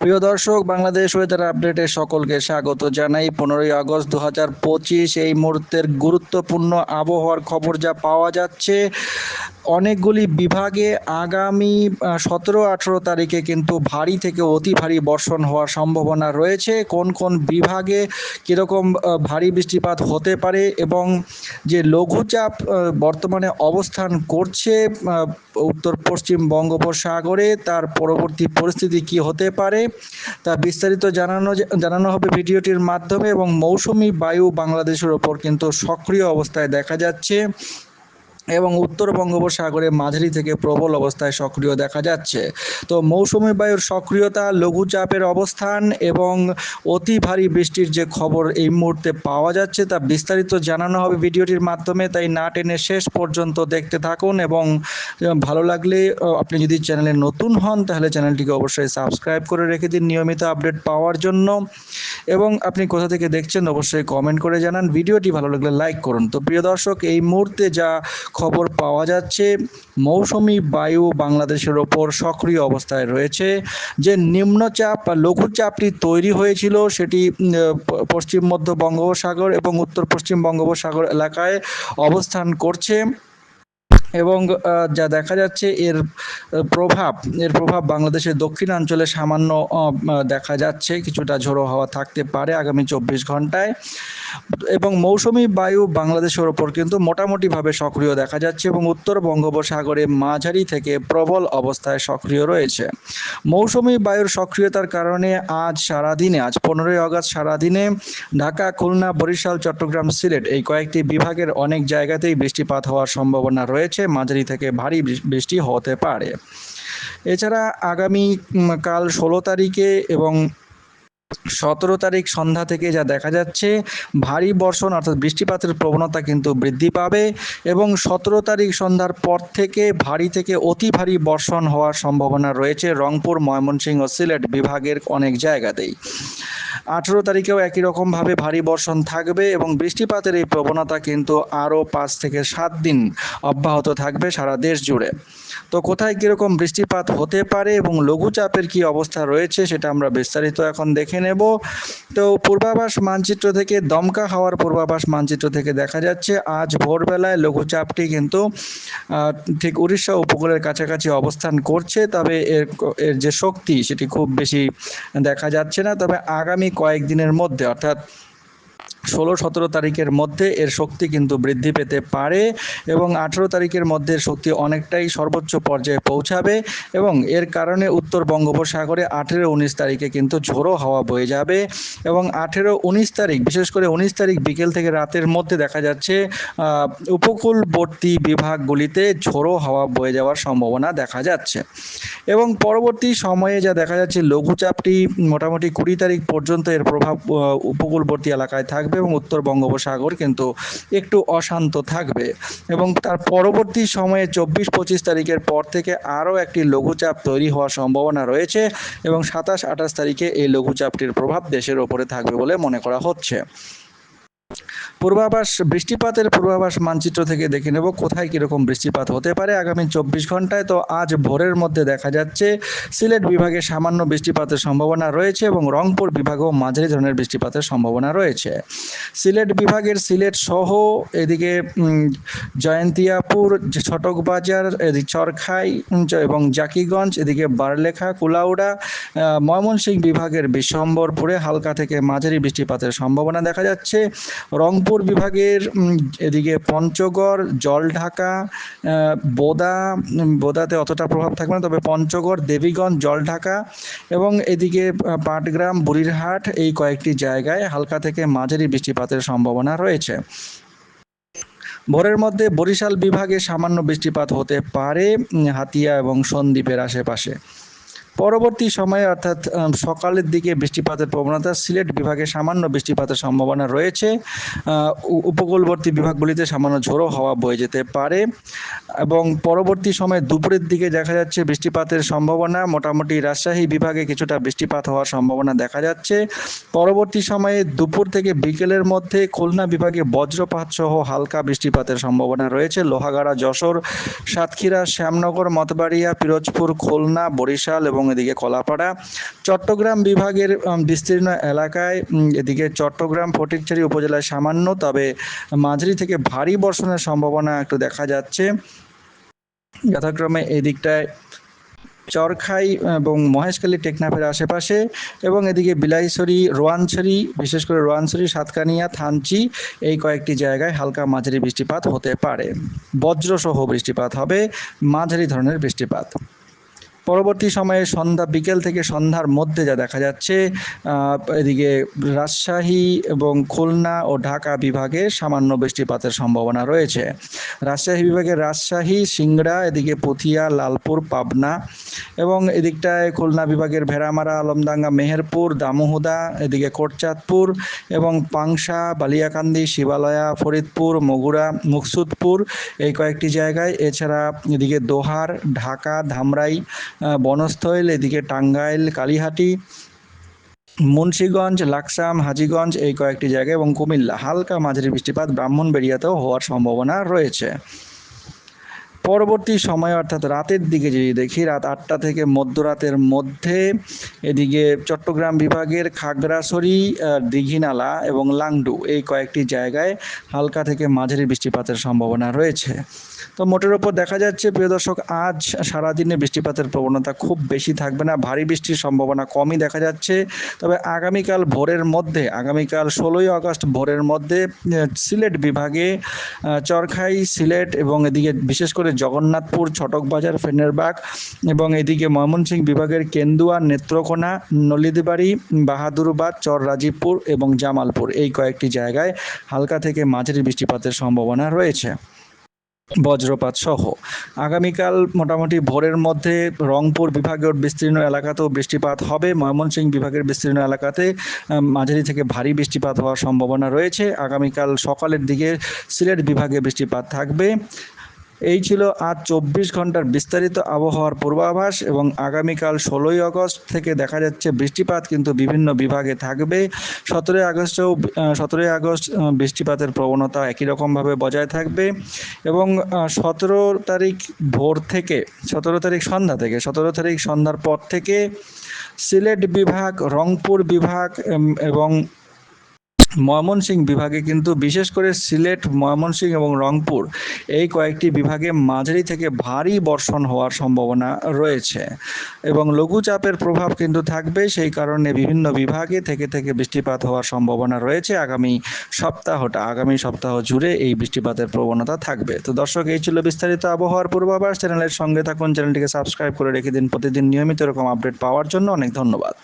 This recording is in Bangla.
প্রিয় দর্শক, বাংলাদেশ ওয়েদার আপডেটে সকলকে স্বাগত জানাই। পনেরোই আগস্ট দু হাজার পঁচিশ এই মুহূর্তের গুরুত্বপূর্ণ আবহাওয়ার খবর যা পাওয়া যাচ্ছে। অনেকগুলি বিভাগে আগামী সতেরো, আঠেরো তারিখে কিন্তু ভারী থেকে অতি ভারী বর্ষণ হওয়ার সম্ভাবনা রয়েছে। কোন কোন বিভাগে কীরকম ভারী বৃষ্টিপাত হতে পারে এবং যে লঘুচাপ বর্তমানে অবস্থান করছে উত্তর পশ্চিম বঙ্গোপসাগরে, তার পরবর্তী পরিস্থিতি কি হতে পারে তা বিস্তারিত জানানো জানানো হবে ভিডিওটির মাধ্যমে এবং মৌসুমি বায়ু বাংলাদেশের ওপর কিন্তু সক্রিয় অবস্থায় দেখা যাচ্ছে। এবং উত্তর বঙ্গোপসাগরে মাঝারি থেকে প্রবল অবস্থায় সক্রিয় দেখা যাচ্ছে। তো মৌসুমি বায়ুর সক্রিয়তা লঘুচাপের অবস্থান এবং অতি ভারী বৃষ্টির যে খবর এই মুহূর্তে পাওয়া যাচ্ছে তা বিস্তারিত জানানো হবে ভিডিওটির মাধ্যমে, তাই না টেনে শেষ পর্যন্ত দেখতে থাকুন এবং ভালো লাগলে আপনি যদি চ্যানেলে নতুন হন তাহলে চ্যানেলটিকে অবশ্যই সাবস্ক্রাইব করে রেখে দিন নিয়মিত আপডেট পাওয়ার জন্য। এবং আপনি কোথা থেকে দেখছেন অবশ্যই কমেন্ট করে জানান। ভিডিওটি ভালো লাগলে লাইক করুন। তো প্রিয় দর্শক, এই মুহূর্তে যা খবর পাওয়া যাচ্ছে, মৌসুমি বায়ু বাংলাদেশের ওপর সক্রিয় অবস্থায় রয়েছে। যে নিম্নচাপ বা লঘুচাপটি তৈরি হয়েছিল সেটি পশ্চিম মধ্য বঙ্গোপসাগর এবং উত্তর পশ্চিম বঙ্গোপসাগর এলাকায় অবস্থান করছে। এবং যা দেখা যাচ্ছে এর প্রভাব এর প্রভাব বাংলাদেশের দক্ষিণাঞ্চলে সামান্য দেখা যাচ্ছে। কিছুটা ঝোড়ো হাওয়া থাকতে পারে আগামী চব্বিশ ঘন্টায়। এবং মৌসুমি বায়ু বাংলাদেশের ওপর কিন্তু মোটামুটিভাবে সক্রিয় দেখা যাচ্ছে এবং উত্তর বঙ্গোপসাগরে মাঝারি থেকে প্রবল অবস্থায় সক্রিয় রয়েছে। মৌসুমি বায়ুর সক্রিয়তার কারণে আজ সারাদিনে, আজ পনেরোই আগস্ট সারাদিনে ঢাকা, খুলনা, বরিশাল, চট্টগ্রাম, সিলেট এই কয়েকটি বিভাগের অনেক জায়গাতেই বৃষ্টিপাত হওয়ার সম্ভাবনা রয়েছে। মাঝারি থেকে ভারী বৃষ্টি হতে পারে। এছাড়া আগামী কাল ষোলো তারিখে এবং সতেরো তারিখ সন্ধ্যা থেকে যা দেখা যাচ্ছে, ভারী বর্ষণ অর্থাৎ বৃষ্টিপাতের প্রবণতা কিন্তু বৃদ্ধি পাবে এবং সতেরো তারিখ সন্ধ্যার পর থেকে ভারী থেকে অতি ভারী বর্ষণ হওয়ার সম্ভাবনা রয়েছে রংপুর, ময়মনসিংহ, সিলেট বিভাগের অনেক জায়গাতেই। আঠেরো তারিখেও একই রকমভাবে ভারী বর্ষণ থাকবে এবং বৃষ্টিপাতের এই প্রবণতা কিন্তু আরও পাঁচ থেকে সাত দিন অব্যাহত থাকবে সারা দেশ জুড়ে। তো কোথায় কীরকম বৃষ্টিপাত হতে পারে এবং লঘুচাপের কি অবস্থা রয়েছে সেটা আমরা বিস্তারিত এখন দেখে নেব। তো পূর্বাভাস মানচিত্র থেকে দমকা হাওয়ার পূর্বাভাস মানচিত্র থেকে দেখা যাচ্ছে, আজ ভোরবেলায় লঘুচাপটি কিন্তু ঠিক উড়িষ্যা উপকূলের কাছাকাছি অবস্থান করছে, তবে এর এর যে শক্তি সেটি খুব বেশি দেখা যাচ্ছে না। তবে আগামী কয়েকদিনের মধ্যে, অর্থাৎ ষোলো সতেরো তারিখের মধ্যে এর শক্তি কিন্তু বৃদ্ধি পেতে পারে এবং আঠেরো তারিখের মধ্যে শক্তি অনেকটাই সর্বোচ্চ পর্যায়ে পৌঁছাবে এবং এর কারণে উত্তর বঙ্গোপসাগরে আঠেরো উনিশ তারিখে কিন্তু ঝোড়ো হাওয়া বয়ে যাবে এবং আঠেরো উনিশ তারিখ, বিশেষ করে উনিশ তারিখ বিকেল থেকে রাতের মধ্যে দেখা যাচ্ছে উপকূলবর্তী বিভাগগুলিতে ঝোড়ো হাওয়া বয়ে যাওয়ার সম্ভাবনা দেখা যাচ্ছে। এবং পরবর্তী সময়ে যা দেখা যাচ্ছে, লঘুচাপটি মোটামুটি কুড়ি তারিখ পর্যন্ত এর প্রভাব উপকূলবর্তী এলাকায় থাকবে। এবং উত্তর বঙ্গোপসাগর কিন্তু একটু অশান্ত থাকবে। এবং তার পরবর্তী সময়ে চব্বিশ পঁচিশ তারিখের পর থেকে আরও একটি লঘুচাপ তৈরি হওয়ার সম্ভাবনা রয়েছে এবং সাতাশ আঠাশ তারিখে এই লঘুচাপটির প্রভাব দেশের ওপরে থাকবে বলে মনে করা হচ্ছে। পূর্বাভাস, বৃষ্টিপাতের পূর্বাভাস মানচিত্র থেকে দেখে নেব কোথায় কীরকম বৃষ্টিপাত হতে পারে। আগামী চব্বিশ ঘন্টায় তো আজ ভোরের মধ্যে দেখা যাচ্ছে, সিলেট বিভাগে সামান্য বৃষ্টিপাতের সম্ভাবনা রয়েছে এবং রংপুর বিভাগেও মাঝারি ধরনের বৃষ্টিপাতের সম্ভাবনা রয়েছে। সিলেট বিভাগের সিলেট সহ এদিকে জয়ন্তিয়াপুর ছটক বাজার এদিকে চরখাই এবং জাকিগঞ্জ, এদিকে বারলেখা, কুলাউড়া ময়মনসিংহ বিভাগের বিশ্বম্বরপুরে হালকা থেকে মাঝারি বৃষ্টিপাতের সম্ভাবনা দেখা যাচ্ছে। রংপুর বিভাগের এদিকে পঞ্চগড়, জলঢাকা বোদা বোদাতে অতটা প্রভাব থাকবে না, তবে পঞ্চগড়, দেবীগঞ্জ, জলঢাকা এবং এদিকে পাটগ্রাম, বুড়িরহাট এই কয়েকটি জায়গায় হালকা থেকে মাঝারি বৃষ্টিপাতের সম্ভাবনা রয়েছে। ভোরের মধ্যে বরিশাল বিভাগে সামান্য বৃষ্টিপাত হতে পারে হাতিয়া এবং সন্দ্বীপের আশেপাশে। পরবর্তী সময়ে অর্থাৎ সকালের দিকে বৃষ্টিপাতের প্রবণতা সিলেট বিভাগে সামান্য বৃষ্টিপাতের সম্ভাবনা রয়েছে। উপকূলবর্তী বিভাগগুলিতে সামান্য ঝোড়ো হাওয়া বয়ে যেতে পারে। এবং পরবর্তী সময়ে দুপুরের দিকে দেখা যাচ্ছে বৃষ্টিপাতের সম্ভাবনা। মোটামুটি রাজশাহী বিভাগে কিছুটা বৃষ্টিপাত হওয়ার সম্ভাবনা দেখা যাচ্ছে। পরবর্তী সময়ে দুপুর থেকে বিকেলের মধ্যে খুলনা বিভাগে বজ্রপাত সহ হালকা বৃষ্টিপাতের সম্ভাবনা রয়েছে। লোহাগাড়া, যশোর, সাতক্ষীরা, শ্যামনগর, মতবাড়িয়া, পিরোজপুর, খুলনা, বরিশাল এবং এদিকে কলাপাড়া। চট্টগ্রাম বিভাগের বিস্তীর্ণ এলাকায় এদিকে চট্টগ্রাম, ফটিকছড়ি উপজেলায় সামান্য, তবে মাঝারি থেকে ভারী বর্ষণের সম্ভাবনা একটু দেখা যাচ্ছে। যথাক্রমে এদিকটায় চরখাই এবং মহেশখালী টেকনাফের আশেপাশে এবং এদিকে বিলাইছড়ি, রোয়ানছড়ি, বিশেষ করে রোয়ানছড়ি, সাতকানিয়া, থানচি এই কয়েকটি জায়গায় হালকা মাঝারি বৃষ্টিপাত হতে পারে। বজ্রসহ বৃষ্টিপাত হবে, মাঝারি ধরনের বৃষ্টিপাত। পরবর্তী সময়ে সন্ধ্যা, বিকেল থেকে সন্ধ্যার মধ্যে যা দেখা যাচ্ছে এদিকে রাজশাহী এবং খুলনা ও ঢাকা বিভাগে সামান্য বৃষ্টিপাতের সম্ভাবনা রয়েছে। রাজশাহী বিভাগের রাজশাহী, সিংড়া, এদিকে পুথিয়া, লালপুর, পাবনা এবং এদিকটায় খুলনা বিভাগের ভেড়ামারা, আলমডাঙ্গা, মেহেরপুর, দামোহদা, এদিকে কোটচাঁদপুর এবং পাংশা, বালিয়াকান্দি, শিবালয়া, ফরিদপুর, মগুরা, মুকসুদপুর এই কয়েকটি জায়গায়। এছাড়া এদিকে দোহার, ঢাকা, ধামরাই বনস্থল, এদিকে টাঙ্গাইল, কালীহাটি, মুন্সীগঞ্জ, লাকসাম, হাজিগঞ্জ এই কয়েকটি জায়গায় এবং কুমিল্লা। হালকা মাঝারি বৃষ্টিপাত ব্রাহ্মণবেড়িয়াতেও হওয়ার সম্ভাবনা রয়েছে। পরবর্তী সময়, অর্থাৎ রাতের দিকে যদি দেখি, রাত আটটা থেকে মধ্যরাতের মধ্যে এদিকে চট্টগ্রাম বিভাগের খাগড়াছড়ি দীঘিনালা এবং লাংডু এই কয়েকটি জায়গায় হালকা থেকে মাঝারি বৃষ্টিপাতের সম্ভাবনা রয়েছে। তো মোটের ওপর দেখা যাচ্ছে, প্রিয় দর্শক, আজ সারাদিনে বৃষ্টিপাতের প্রবণতা খুব বেশি থাকবে না, ভারী বৃষ্টির সম্ভাবনা কমই দেখা যাচ্ছে। তবে আগামীকাল ভোরের মধ্যে, আগামীকাল ষোলোই আগস্ট ভোরের মধ্যে সিলেট বিভাগে চরখাই, সিলেট এবং এদিকে বিশেষ করে জগন্নাথপুর ছটক ছটকবাজার, ফেনেরবাগ এবং এদিকে ময়মনসিংহ বিভাগের কেন্দুয়া, নেত্রকোনা নলিদিবাড়ি বাহাদুরবাদ চর রাজীবপুর এবং জামালপুর এই কয়েকটি জায়গায় হালকা থেকে মাঝারি বৃষ্টিপাতের সম্ভাবনা রয়েছে। বজ্রপাত সহ আগামীকাল মোটামুটি ভোরের মধ্যে রংপুর বিভাগের বিস্তীর্ণ এলাকাতেও বৃষ্টিপাত হবে। ময়মনসিংহ বিভাগের বিস্তীর্ণ এলাকাতে মাঝারি থেকে ভারী বৃষ্টিপাত হওয়ার সম্ভাবনা রয়েছে। আগামীকাল সকালের দিকে সিলেট বিভাগে বৃষ্টিপাত থাকবে। এই ছিল আজ চব্বিশ ঘণ্টার বিস্তারিত আবহাওয়ার পূর্বাভাস এবং আগামীকাল ষোলোই আগস্ট থেকে দেখা যাচ্ছে বৃষ্টিপাত কিন্তু বিভিন্ন বিভাগে থাকবে। সতেরোই আগস্টেও সতেরোই আগস্ট বৃষ্টিপাতের প্রবণতা একই রকমভাবে বজায় থাকবে এবং সতেরো তারিখ ভোর থেকে, সতেরো তারিখ সন্ধ্যা থেকে, সতেরো তারিখ সন্ধ্যার পর থেকে সিলেট বিভাগ, রংপুর বিভাগ এবং ময়মনসিংহ বিভাগে কিন্তু বিশেষ করে সিলেট, ময়মনসিংহ এবং রংপুর এই কয়েকটি বিভাগে মাঝারি থেকে ভারী বর্ষণ হওয়ার সম্ভাবনা রয়েছে এবং লঘুচাপের প্রভাব কিন্তু থাকবে। সেই কারণে বিভিন্ন বিভাগে থেকে থেকে বৃষ্টিপাত হওয়ার সম্ভাবনা রয়েছে। আগামী সপ্তাহটা আগামী সপ্তাহ জুড়ে এই বৃষ্টিপাতের প্রবণতা থাকবে। তো দর্শক, এই ছিল বিস্তারিত আবহাওয়ার পূর্বাভাস। চ্যানেলের সঙ্গে থাকুন। চ্যানেলটিকে সাবস্ক্রাইব করে রেখে দিন। প্রতিদিন নিয়মিত এরকম আপডেট পাওয়ার জন্য অনেক ধন্যবাদ।